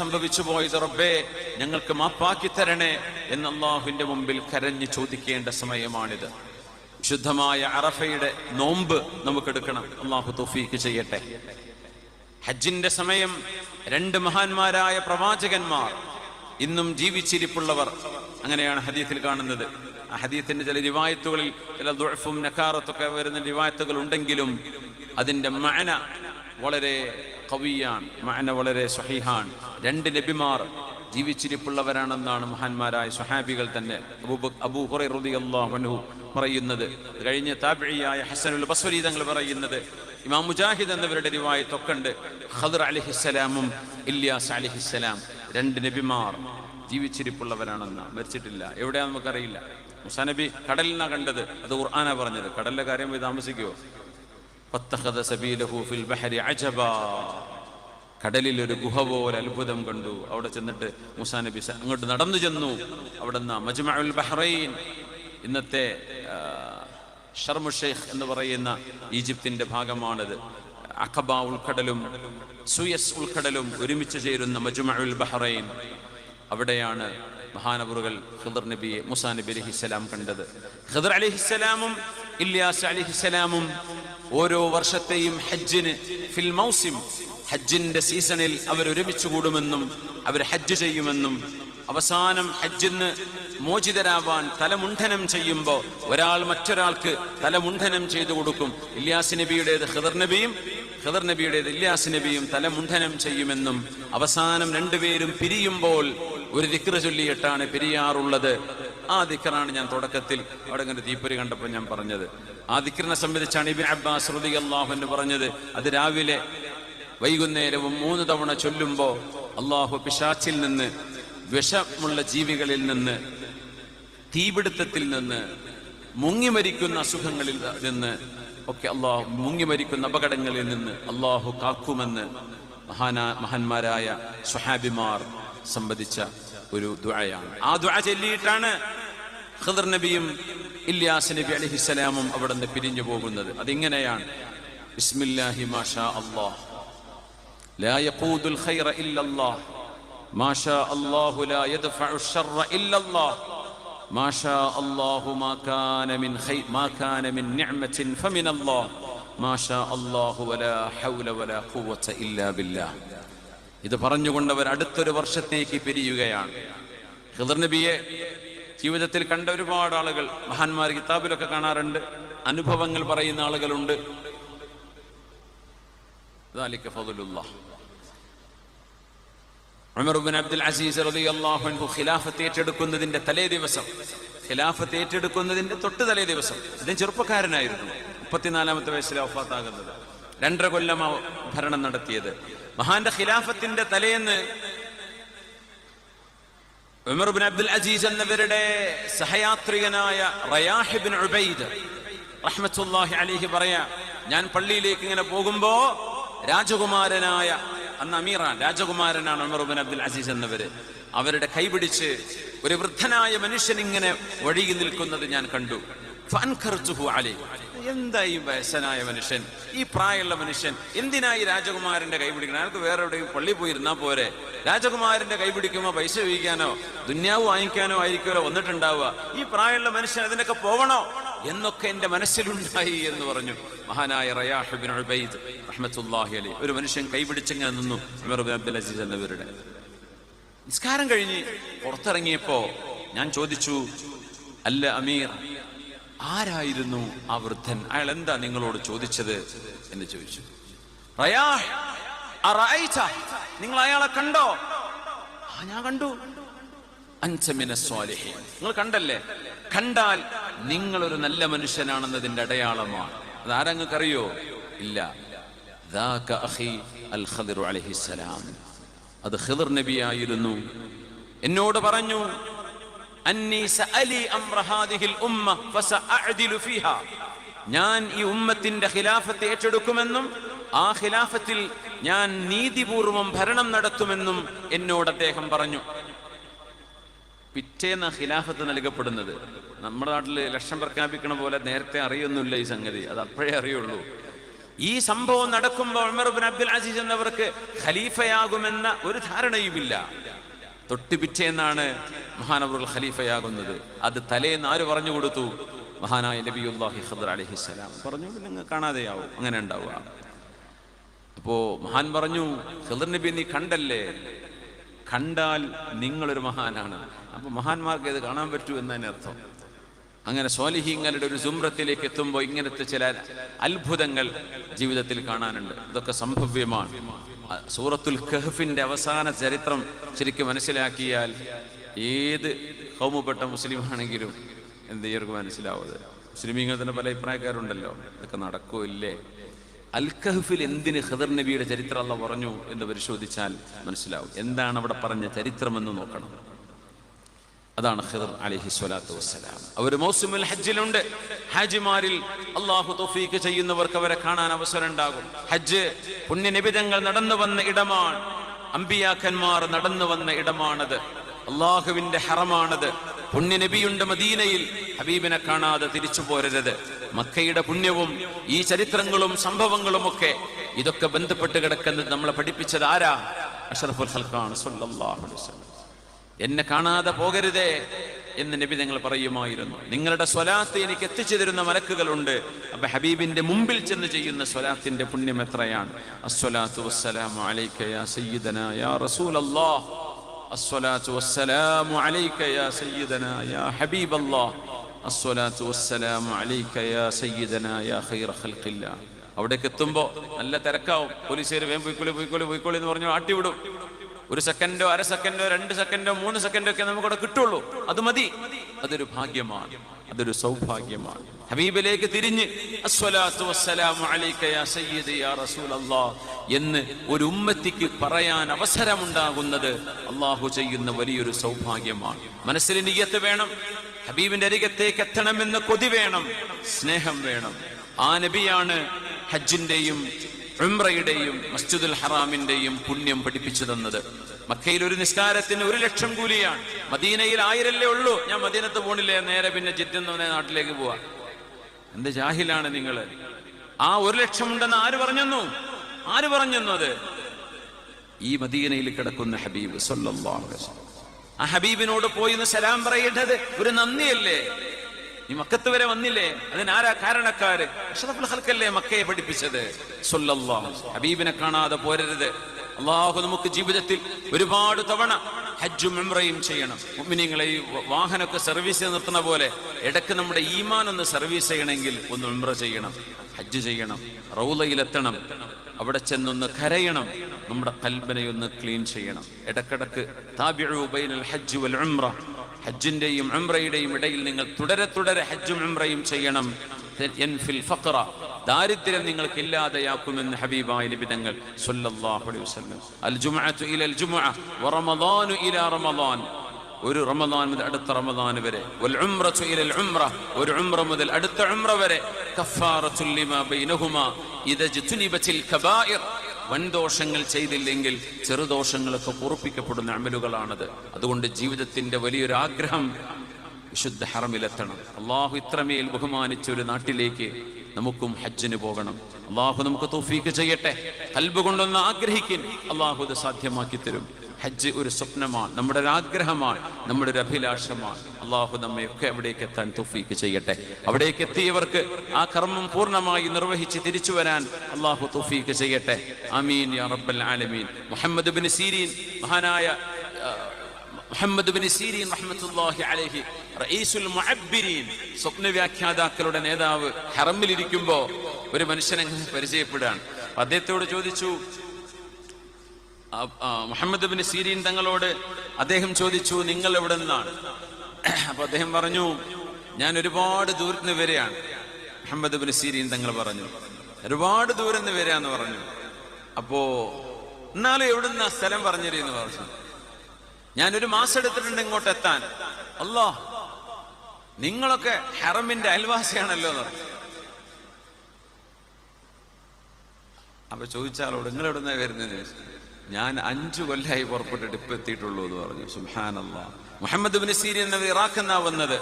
സംഭവിച്ചു പോയത് റബ്ബേ ഞങ്ങൾക്ക് മാപ്പാക്കി തരണേ എന്ന് അള്ളാഹുവിന്റെ മുമ്പിൽ കരഞ്ഞു ചോദിക്കേണ്ട സമയമാണിത്. ശുദ്ധമായ അറഫയുടെ നോമ്പ് നമുക്ക് എടുക്കണം അള്ളാഹു തൊഫീക്ക് ചെയ്യട്ടെ. ഹജ്ജിന്റെ സമയം രണ്ട് മഹാന്മാരായ പ്രവാചകന്മാർ ഇന്നും ജീവിച്ചിരിപ്പുള്ളവർ. അങ്ങനെയാണ് ഹദീത്തിൽ കാണുന്നത്. ആ ഹദീത്തിന്റെ ചില രിവായത്തുകളിൽ ചില ദുഴഫും നക്കാറത്തൊക്കെ വരുന്ന രിവായത്തുകൾ ഉണ്ടെങ്കിലും അതിന്റെ മഅന വളരെ കവിയാണ് മഅന വളരെ സഹിഹാണ് രണ്ട് നബിമാർ ജീവിച്ചിരിപ്പുള്ളവരാണെന്നാണ് മഹാന്മാരായ സുഹാബികൾ തന്നെ പറയുന്നത്. കഴിഞ്ഞ താബിഴിയായ ഹസനുൽ ബസ്വരി തങ്ങൾ പറയുന്നത് ഇമാം മുജാഹിദ് എന്നിവരുടെ റിവായത്തൊക്കെ തൊക്കണ്ട് ഖദർ അലിഹിസ്സലാമും ഇല്യാസ് അലിഹിസ്സലാം രണ്ട് നബിമാർ ജീവിച്ചിരിപ്പുള്ളവരാണെന്ന് മരിച്ചിട്ടില്ല. എവിടെയാ നമുക്കറിയില്ല. മുസാനബി കടലിനാ കണ്ടത് അത് ഖുർആാനാ പറഞ്ഞത്. കടലിലെ കാര്യം പോയി താമസിക്കുവോ കടലിൽ ഒരു ഗുഹ പോലെ അത്ഭുതം കണ്ടു. അവിടെ ചെന്നിട്ട് മൂസാ നബി അങ്ങോട്ട് നടന്നു ചെന്നു. അവിടെ നിന്ന് മജ്മഉൽ ബഹ്റൈൻ. ഇന്നത്തെ ഷർമുഷേഖ് എന്ന് പറയുന്ന ഈജിപ്തിന്റെ ഭാഗമാണിത്. അഖബ ഉൾക്കടലും സുയസ് ഉൾക്കടലും ഒരുമിച്ച് ചേരുന്ന മജ്മഉൽ ബഹ്റൈൻ. അവിടെയാണ് മഹാനബറുകൾ ഖിദർ നബിയെ മുസാ നബി അലഹിസ്സലാം കണ്ടത്. ഖിദർ അലഹിസ്സലാമും ഇല്യാസ് അലിഹിസലാമും ഓരോ വർഷത്തെയും ഹജ്ജിന് ഫിൽ മൗസിം ഹജ്ജിന്റെ സീസണിൽ അവർ ഒരുമിച്ച് കൂടുമെന്നും അവർ ഹജ്ജ് ചെയ്യുമെന്നും അവസാനം ഹജ്ജിന്ന് മോചിതരാവാൻ തലമുണ്ഠനം ചെയ്യുമ്പോൾ ഒരാൾ മറ്റൊരാൾക്ക് തലമുണ്ഠനം ചെയ്തു കൊടുക്കും. ഇല്യാസ് നബിയുടേത് ഖിദർ നബിയും ഖിദർ നബിയുടേത് ഇല്യാസ് നബിയും തലമുണ്ഠനം ചെയ്യുമെന്നും അവസാനം രണ്ടുപേരും പിരിയുമ്പോൾ ഒരു ദിക്ര ചൊല്ലിയിട്ടാണ് പിരിയാറുള്ളത്. ആ ദിക്കറാണ് ഞാൻ തുടക്കത്തിൽ. അവിടെ ഇങ്ങനെ തീപ്പൊരി കണ്ടപ്പോൾ ഞാൻ പറഞ്ഞത്. ആ ദിക്കറിനെ സംബന്ധിച്ചാണ് ഇബിൻ അബ്ബാസ് റതി അള്ളാഹു എന്ന് പറഞ്ഞത്. അത് രാവിലെ വൈകുന്നേരവും മൂന്ന് തവണ ചൊല്ലുമ്പോൾ അള്ളാഹു പിശാച്ചിൽ നിന്ന് വിഷമുള്ള ജീവികളിൽ നിന്ന് തീപിടുത്തത്തിൽ നിന്ന് മുങ്ങി മരിക്കുന്ന അസുഖങ്ങളിൽ നിന്ന് ഒക്കെ അള്ളാഹു മുങ്ങി മരിക്കുന്ന അപകടങ്ങളിൽ നിന്ന് അള്ളാഹു കാക്കുമെന്ന് മഹാനാ മഹാന്മാരായ സുഹാബിമാർ സംബന്ധിച്ച ഒരു ദുആയാണ്. ആ ദുആ ചൊല്ലിയിട്ടാണ് ഖിദർ നബിയും ഇല്യാസ് നബി അലഹിസ്സലാമും അവിടെ നിന്ന് പിരിഞ്ഞു പോകുന്നത് അതിങ്ങനെയാണ് ബിസ്മില്ലാഹി മാഷാ അല്ലാഹ് لا يقود الخير إلا الله ما شاء الله لا يدفع الشر إلا الله ما شاء الله ما كان من خير ما كان من نعمة فمن الله ما شاء الله ولا حول ولا قوة إلا بالله ഇത് പറഞ്ഞുകൊണ്ടവർ അടുത്തൊരു വർഷത്തേക്ക് പിരിയുകയാണ് ഖിദർ നബിയെ ജീവിതത്തിൽ കണ്ട ഒരുപാട് ആളുകൾ മഹാന്മാർ കിതാബിലൊക്കെ കാണാറുണ്ട് അനുഭവങ്ങൾ പറയുന്ന ആളുകളുണ്ട്. അബ്ദുൽ അസീസ് ഖിലാഫത്ത് ഏറ്റെടുക്കുന്നതിന്റെ തലേ ദിവസം ഖിലാഫത്ത് ഏറ്റെടുക്കുന്നതിന്റെ തൊട്ട് തലേ ദിവസം ഇദ്ദേഹം ചെറുപ്പക്കാരനായിരുന്നു മുപ്പത്തിനാലാമത്തെ വയസ്സിലെ ഒഫാത്താകുന്നത് രണ്ടര കൊല്ലം ഭരണം നടത്തിയത്. മഹാന്റെ ഖിലാഫത്തിന്റെ തലേന്ന് ഉമർ ബിൻ അബ്ദുൽ അസീസ് എന്നവരുടെ സഹയാത്രികനായ റയാഹിബിൻ ഉബൈദ് റഹ്മത്തുല്ലാഹി അലിഹി പറയാ ഞാൻ പള്ളിയിലേക്ക് ഇങ്ങനെ പോകുമ്പോ രാജകുമാരനായ അന്ന് അമീറാൻ രാജകുമാരനാണ് ഉമർ ബിൻ അബ്ദുൽ അസീസ് എന്നവര്. അവരുടെ കൈപിടിച്ച് ഒരു വൃദ്ധനായ മനുഷ്യൻ ഇങ്ങനെ വഴിയിൽ നിൽക്കുന്നത് ഞാൻ കണ്ടു. എന്താ ഈ വയസ്സനായ മനുഷ്യൻ? ഈ പ്രായമുള്ള മനുഷ്യൻ എന്തിനാ ഈ കൈ പിടിക്കണം? അയാൾക്ക് വേറെ എവിടെയും പള്ളി പോയിരുന്നാ പോരെ. രാജകുമാരന്റെ കൈ പിടിക്കുമ്പോ പൈസ ചോദിക്കാനോ ദുന്യാവ് വാങ്ങിക്കാനോ ആയിരിക്കുമല്ലോ വന്നിട്ടുണ്ടാവുക. ഈ പ്രായമുള്ള മനുഷ്യൻ അതിനൊക്കെ പോവണോ എന്നൊക്കെ എന്റെ മനസ്സിലുണ്ടായി എന്ന് പറഞ്ഞു മഹാനായ റയാഹിബിൻ ഉബൈദ് അലി. ഒരു മനുഷ്യൻ കൈപിടിച്ചിങ്ങനെ നിന്നു. അബ്ദുൽ അസീസ് എന്നവരുടെ. നിസ്കാരം കഴിഞ്ഞ് പുറത്തിറങ്ങിയപ്പോ ഞാൻ ചോദിച്ചു അല്ല അമീർ ആരായിരുന്നു ആ വൃദ്ധൻ അയാൾ എന്താ നിങ്ങളോട് ചോദിച്ചത് എന്ന് ചോദിച്ചു. നിങ്ങൾ അയാളെ കണ്ടോ? ആ ഞാൻ കണ്ടു. അഞ്ചമിന സ്വാലിഹി നിങ്ങൾ കണ്ടല്ലേ? കണ്ടാൽ നിങ്ങൾ ഒരു നല്ല മനുഷ്യനാണെന്നതിന്റെ അടയാളമാണ്. അത് ആരങ്ങൾക്കറിയോ ഇല്ല അത് ഖിദർ നബിയായിരുന്നു. എന്നോട് പറഞ്ഞു ഞാൻ ഈ ഉമ്മത്തിന്റെ ഖിലാഫത്ത് ഏറ്റെടുക്കുമെന്നും ആ ഖിലാഫത്തിൽ ഞാൻ നീതിപൂർവം ഭരണം നടത്തുമെന്നും എന്നോട് അദ്ദേഹം പറഞ്ഞു. പിറ്റേന്ന് ഖിലാഫത്ത് നൽകപ്പെടുന്നത്. നമ്മുടെ നാട്ടിൽ ലക്ഷം പ്രഖ്യാപിക്കണ പോലെ നേരത്തെ അറിയൊന്നുമില്ല ഈ സംഗതി. അത് അപ്പോഴേ അറിയുള്ളൂ. ഈ സംഭവം നടക്കുമ്പോൾ ഉമർ അബ്ദുൽ അസീസ് എന്നവർക്ക് ഖലീഫയാകുമെന്ന ഒരു ധാരണയുമില്ല. തൊട്ട് പിറ്റേന്നാണ് മഹാനവറുൽ ഖലീഫയാകുന്നത്. അത് തലേന്ന് ആര് പറഞ്ഞു കൊടുത്തു? മഹാനായ നബിയുല്ലാഹി ഖദർ അലഹിസ്സലാം പറഞ്ഞു നിങ്ങൾ കാണാതെയാവും. അങ്ങനെ ഉണ്ടാവുക. അപ്പോ മഹാൻ പറഞ്ഞു ഖദർ നബി നീ കണ്ടല്ലേ? കണ്ടാൽ നിങ്ങളൊരു മഹാനാണ്. അപ്പൊ മഹാന്മാർക്ക് ഇത് കാണാൻ പറ്റൂ എന്നതിന് അർത്ഥം. അങ്ങനെ സ്വാലിഹീങ്ങളുടെ ഒരു സുമ്രത്തിലേക്ക് എത്തുമ്പോൾ ഇങ്ങനത്തെ ചില അത്ഭുതങ്ങൾ ജീവിതത്തിൽ കാണാനുണ്ട്. ഇതൊക്കെ സംഭവ്യമാണ്. സൂറത്തുൽ കഹഫിന്റെ അവസാന ചരിത്രം ശരിക്കും മനസ്സിലാക്കിയാൽ ഏത് ഹോമുപ്പെട്ട മുസ്ലിം ആണെങ്കിലും എന്ത് ചെയ്യർക്ക് മനസ്സിലാവുന്നത് മുസ്ലിമീങ്ങൾ തന്നെ പല അഭിപ്രായക്കാരുണ്ടല്ലോ ഇതൊക്കെ നടക്കൂ ഇല്ലേ? അൽ കഹഫിൽ എന്തിന് ഖദർ നബിയുടെ ചരിത്രം അല്ല പറഞ്ഞു എന്ന് പരിശോധിച്ചാൽ മനസ്സിലാവും. എന്താണ് അവിടെ പറഞ്ഞ ചരിത്രമെന്ന് നോക്കണം. അതാണ് ഖിദർ അലഹി സ്വലാത്തു വസ്സലാം. അവർ മൗസുമുൽ ഹജ്ജിലുണ്ട്. ഹാജിമാരിൽ അള്ളാഹു തൊഫീക്ക് ചെയ്യുന്നവർക്ക് അവരെ കാണാൻ അവസരം ഉണ്ടാകും. ഹജ്ജ് പുണ്യനിബിതങ്ങൾ നടന്നു വന്ന ഇടമാണ്. അമ്പിയാക്കന്മാർ നടന്നു വന്ന ഇടമാണത്. അള്ളാഹുവിന്റെ ഹറമാണത്. പുണ്യനബിയുണ്ട് മദീനയിൽ. ഹബീബിനെ കാണാതെ തിരിച്ചു പോരരുത്. മക്കയുടെ പുണ്യവും ഈ ചരിത്രങ്ങളും സംഭവങ്ങളും ഒക്കെ ഇതൊക്കെ ബന്ധപ്പെട്ട് കിടക്കുന്നത് നമ്മളെ പഠിപ്പിച്ചത് ആരാ? അഷറഫുൽ ഹൽഖാൻ സല്ലല്ലാഹു അലൈഹി വസല്ലം. എന്നെ കാണാതെ പോകരുതേ എന്ന് നബി നിങ്ങൾ പറയുമായിരുന്നു. നിങ്ങളുടെ സ്വലാത്ത് എനിക്ക് എത്തിച്ചു തരുന്ന മലക്കുകളുണ്ട്. അപ്പൊ ഹബീബിന്റെ മുമ്പിൽ ചെന്ന് ചെയ്യുന്ന സ്വലാത്തിന്റെ പുണ്യം എത്രയാണ്? അലൈക യാ യാ അലൈക യാ യാ അലൈക യാ യാ ഖൈറ അവിടേക്ക് എത്തുമ്പോ നല്ല തിരക്കാവും. പോലീസുകാർ വേം പോയിക്കോളി പോയിക്കോളി പോയിക്കോളി എന്ന് പറഞ്ഞു ആട്ടിവിടും. ഒരു സെക്കൻഡോ അര സെക്കൻഡോ രണ്ട് സെക്കൻഡോ മൂന്ന് സെക്കൻഡോ ഒക്കെ നമുക്കവിടെ കിട്ടുള്ളൂ. അത് മതി. അതൊരു ഭാഗ്യമാണ്. അതൊരു സൗഭാഗ്യമാണ്. ഹബീബിലേക്ക് തിരിഞ്ഞ് എന്ന് ഒരു ഉമ്മത്തിക്ക് പറയാൻ അവസരമുണ്ടാകുന്നത് അള്ളാഹു ചെയ്യുന്ന വലിയൊരു സൗഭാഗ്യമാണ്. മനസ്സിൽ നീയത്ത് വേണം. ഹബീബിന്റെ അരികത്തേക്ക് എത്തണമെന്ന് കൊതി വേണം. സ്നേഹം വേണം. ആ നബിയാണ് ഹജ്ജിന്റെയും ഉംറയുടെയും മസ്ജിദുൽ ഹറാമിന്റെയും പുണ്യം പഠിപ്പിച്ചു തന്നത്. മക്കയിൽ ഒരു നിസ്കാരത്തിന് ഒരു ലക്ഷം കൂലിയാണ്. മദീനയിൽ ആയിരല്ലേ ഉള്ളൂ. ഞാൻ മദീനത്ത് പോണില്ലേ? നേരെ പിന്നെ ചിറ്റുന്നവനെ നാട്ടിലേക്ക് പോവാ. എന്ത് ജാഹിലാണ് നിങ്ങൾ ആ ഒരു ലക്ഷം ഉണ്ടെന്ന് ആര് പറഞ്ഞെന്നു? ആര് പറഞ്ഞെന്നു അത്? ഈ മദീനയിൽ കിടക്കുന്ന ഹബീബ് സല്ലല്ലാഹു. ആ ഹബീബിനോട് പോയി സലാം പറയേണ്ടത് ഒരു നന്ദിയല്ലേ? ഈ മക്കത്ത് വരെ വന്നില്ലേ? അതിനാരാ കാരണക്കാര്? അഷ്റഫുൽ ഖൽക്കല്ലേ മക്കയെ പഠിപ്പിച്ചത്? സല്ലല്ലാഹു ഹബീബിനെ കാണാതെ പോരരുത്. അള്ളാഹു നമുക്ക് ജീവിതത്തിൽ ഒരുപാട് തവണ ഹജ്ജും ഉംറയും ചെയ്യണം. മുഅ്മിനീങ്ങളെ ഈ വാഹനമൊക്കെ സർവീസ് നിർത്തുന്ന പോലെ ഇടയ്ക്ക് നമ്മുടെ ഈമാൻ ഒന്ന് സർവീസ് ചെയ്യണമെങ്കിൽ ഒന്ന് ഉംറ ചെയ്യണം ഹജ്ജ് ചെയ്യണം റൗലയിലെത്തണം അവിടെ ചെന്നൊന്ന് കരയണം നമ്മുടെ കൽബനയൊന്ന് ക്ലീൻ ചെയ്യണം. ഇടക്കിടക്ക് ബൈനൽ ഹജ്ജ് വൽ ഉംറ. ഹജ്ജിന്റെയും ഉംറയുടെയും ഇടയിൽ നിങ്ങൾ തുടരെ തുടരെ ഹജ്ജും ഉംറയും ചെയ്യണം. യൻഫിൽ ഫഖറ. ദാരിദ്ര്യം നിങ്ങൾക്ക് ഇല്ലാതെയാക്കുമെന്ന് ഹബീബായ നിബിതങ്ങൾ സല്ലല്ലാഹു അലൈഹി വസല്ലം. അൽ ജുമുഅത്തു ഇലൽ ജുമുഅ റമദാനു ഇലാ റമദാൻ. ഒരു റമദാൻ മുതൽ അടുത്ത റമദാൻ വരെ. വൽ ഉംറതു ഇലൽ ഉംറ. ഒരു ഉംറ മുതൽ അടുത്ത ഉംറ വരെ. കഫാറത്തുൽ ലിമാ ബൈനഹുമാ. ഇദ ജുനിബത്തിൽ കബായിർ വൻദോഷങ്ങൾ ചെയ്തില്ലെങ്കിൽ ചെറുദോഷങ്ങളൊക്കെ പൊറുപ്പിക്കപ്പെടുന്ന അമലുകളാണത്. അതുകൊണ്ട് ജീവിതത്തിന്റെ വലിയൊരു ആഗ്രഹം വിശുദ്ധ ഹറമിലെത്തണം. അള്ളാഹു ഇത്രമേൽ ബഹുമാനിച്ച ഒരു നാട്ടിലേക്ക് നമുക്കും ഹജ്ജിന് പോകണം. അള്ളാഹു നമുക്ക് തോഫീക്ക് ചെയ്യട്ടെ. കൽബ് കൊണ്ടൊന്ന് ആഗ്രഹിക്കും അള്ളാഹു ഇത് സാധ്യമാക്കി തരും ഹജ്ജ് ഒരു സ്വപ്നമാണ് നമ്മുടെ ഒരു ആഗ്രഹമാണ് നമ്മുടെ ഒരു അഭിലാഷമാണ്. അള്ളാഹു നമ്മയൊക്കെ അവിടേക്ക് എത്താൻ തുഫീക്ക് ചെയ്യട്ടെ. അവിടേക്ക് എത്തിയവർക്ക് ആ കർമ്മം പൂർണമായി നിർവഹിച്ച് തിരിച്ചു വരാൻ അള്ളാഹു തുഫീക്ക് ചെയ്യട്ടെ. അമീൻ യാ റബ്ബൽ ആലമീൻ. മുഹമ്മദ് ബിൻ സീരീൻ മഹാനായ മുഹമ്മദ് ബിൻ സീരീൻ റഹ്മത്തുള്ളാഹി അലൈഹി റഈസുൽ സ്വപ്ന വ്യാഖ്യാതാക്കളുടെ നേതാവ് ഹറമ്മിലിരിക്കുമ്പോ ഒരു മനുഷ്യനെ പരിചയപ്പെടുകയാണ് അദ്ദേഹത്തോട് ചോദിച്ചു മുഹമ്മദ് ബിൻ സീരീൻ തങ്ങളോട് അദ്ദേഹം ചോദിച്ചു നിങ്ങൾ എവിടെ നിന്നാണ്? അപ്പൊ അദ്ദേഹം പറഞ്ഞു ഞാൻ ഒരുപാട് ദൂരത്ത് നിന്ന് വരികയാണ് മുഹമ്മദ് ബിൻ സീരീൻ തങ്ങൾ പറഞ്ഞു ഒരുപാട് ദൂരം നിന്ന് വരികയെന്ന് പറഞ്ഞു. അപ്പോ എന്നാലും എവിടുന്ന സ്ഥലം പറഞ്ഞിരുന്നു പറഞ്ഞു. ഞാൻ ഒരു മാസം എടുത്തിട്ടുണ്ട് ഇങ്ങോട്ട് എത്താൻ. അല്ലോ നിങ്ങളൊക്കെ ഹെറമിന്റെ അയൽവാസിയാണല്ലോ എന്ന് പറഞ്ഞു. അപ്പൊ ചോദിച്ചാലോട് നിങ്ങൾ എവിടുന്ന വരുന്നത് ഞാൻ അഞ്ചു കൊല്ലായി പുറപ്പെട്ടിട്ട് ഇപ്പൊ എത്തിയിട്ടുള്ളൂ എന്ന് പറഞ്ഞു. സുഹാനല്ല മുഹമ്മദ് ബിൻ സീരി എന്നത് ഇറാഖ് എന്നാ വന്നത്.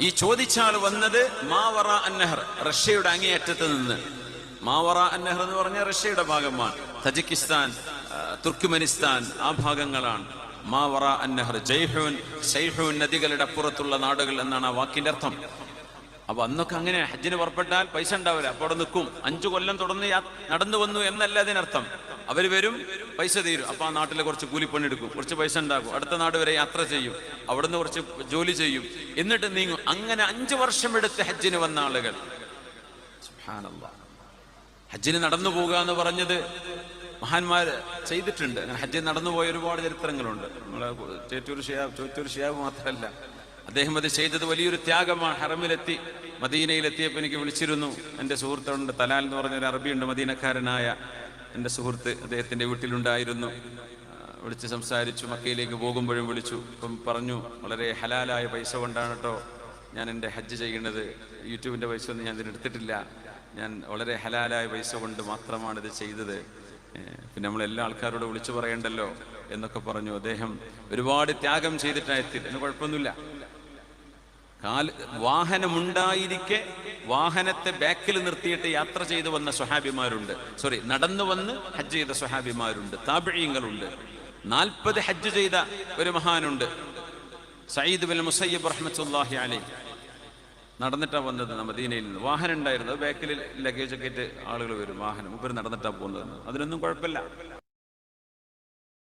ഈ ചോദിച്ചാൽ വന്നത് മാവറ അന്നഹർ റഷ്യയുടെ അങ്ങേയറ്റത്ത് നിന്ന്. മാവറ അന്നഹർ എന്ന് പറഞ്ഞ റഷ്യയുടെ ഭാഗമാണ്. തജിക്കിസ്ഥാൻ തുർക്ക്മെനിസ്ഥാൻ ആ ഭാഗങ്ങളാണ്. മാവറ അന്നഹർ ജയ്ഹൂൻ സൈഹുൻ നദികളുടെ അപ്പുറത്തുള്ള നാടുകൾ എന്നാണ് ആ വാക്കിന്റെ അർത്ഥം. അപ്പൊ അന്നൊക്കെ അങ്ങനെ ഹജ്ജിന് പുറപ്പെട്ടാൽ പൈസ ഉണ്ടാവില്ല. അപ്പോൾ നിൽക്കും. അഞ്ചു കൊല്ലം തുടർന്ന് നടന്നു വന്നു എന്നല്ല അതിനർത്ഥം. അവർ വരും പൈസ തീരും. അപ്പൊ ആ നാട്ടിലെ കുറച്ച് കൂലിപ്പണി എടുക്കും. കുറച്ച് പൈസ ഉണ്ടാക്കും. അടുത്ത നാട് വരെ യാത്ര ചെയ്യും. അവിടുന്ന് കുറച്ച് ജോലി ചെയ്യും. എന്നിട്ട് നീങ്ങും. അങ്ങനെ അഞ്ച് വർഷം എടുത്ത് ഹജ്ജിന് വന്ന ആളുകൾ. ഹജ്ജിന് നടന്നു പോകുക എന്ന് പറഞ്ഞത് മഹാന്മാർ ചെയ്തിട്ടുണ്ട്. അങ്ങനെ ഹജ്ജിന് നടന്നു പോയ ഒരുപാട് ചരിത്രങ്ങളുണ്ട്. നമ്മളെ ചേറ്റൂർ ഷിയാബ് ചോറ്റൂർ ഷിയാബ് മാത്രമല്ല. അദ്ദേഹം അത് ചെയ്തത് വലിയൊരു ത്യാഗമാണ്. ഹറമിലെത്തി മദീനയിലെത്തിയപ്പോൾ എനിക്ക് വിളിച്ചിരുന്നു. എന്റെ സുഹൃത്തുണ്ട് തലാൽ എന്ന് പറഞ്ഞ ഒരു അറബിയുണ്ട് മദീനക്കാരനായ എന്റെ സുഹൃത്ത് അദ്ദേഹത്തിന്റെ വീട്ടിലുണ്ടായിരുന്നു. വിളിച്ച് സംസാരിച്ചു മക്കയിലേക്ക് പോകുമ്പോഴും വിളിച്ചു. ഇപ്പം പറഞ്ഞു വളരെ ഹലാലായ പൈസ കൊണ്ടാണ് കേട്ടോ ഞാൻ എന്റെ ഹജ്ജ് ചെയ്യുന്നത്. യൂട്യൂബിന്റെ പൈസ ഒന്നും ഞാൻ ഇതിനെടുത്തിട്ടില്ല. ഞാൻ വളരെ ഹലാലായ പൈസ കൊണ്ട് മാത്രമാണ് ഇത് ചെയ്തത്. പിന്നെ നമ്മൾ എല്ലാ ആൾക്കാരോട് വിളിച്ചു പറയണ്ടല്ലോ? എന്നൊക്കെ പറഞ്ഞു. അദ്ദേഹം ഒരുപാട് ത്യാഗം ചെയ്തിട്ടാണ് എത്തിയത് അതിന് കുഴപ്പമൊന്നുമില്ല. കാൽ വാഹനമുണ്ടായിരിക്കെ വാഹനത്തെ ബാക്കിൽ നിർത്തിയിട്ട് യാത്ര ചെയ്തു വന്ന സ്വഹാബിമാരുണ്ട്. സോറി നടന്നു വന്ന് ഹജ്ജ് ചെയ്ത സ്വഹാബിമാരുണ്ട്. താപഴിയങ്ങളുണ്ട് നാൽപ്പത് ഹജ്ജ് ചെയ്ത ഒരു മഹാനുണ്ട്. സയ്യിദ് ബിൻ മുസയ്യബ് റഹ്മത്തുല്ലാഹി അലൈ നടന്നിട്ടാ വന്നത് മദീനയിൽ നിന്ന്. വാഹനം ഉണ്ടായിരുന്നു. ബാക്കിൽ ലഗേജ് ഒക്കെ ആയിട്ട് ആളുകൾ വരും. വാഹനം. ഇവർ നടന്നിട്ടാ പോകുന്നത് അതിനൊന്നും കുഴപ്പമില്ല.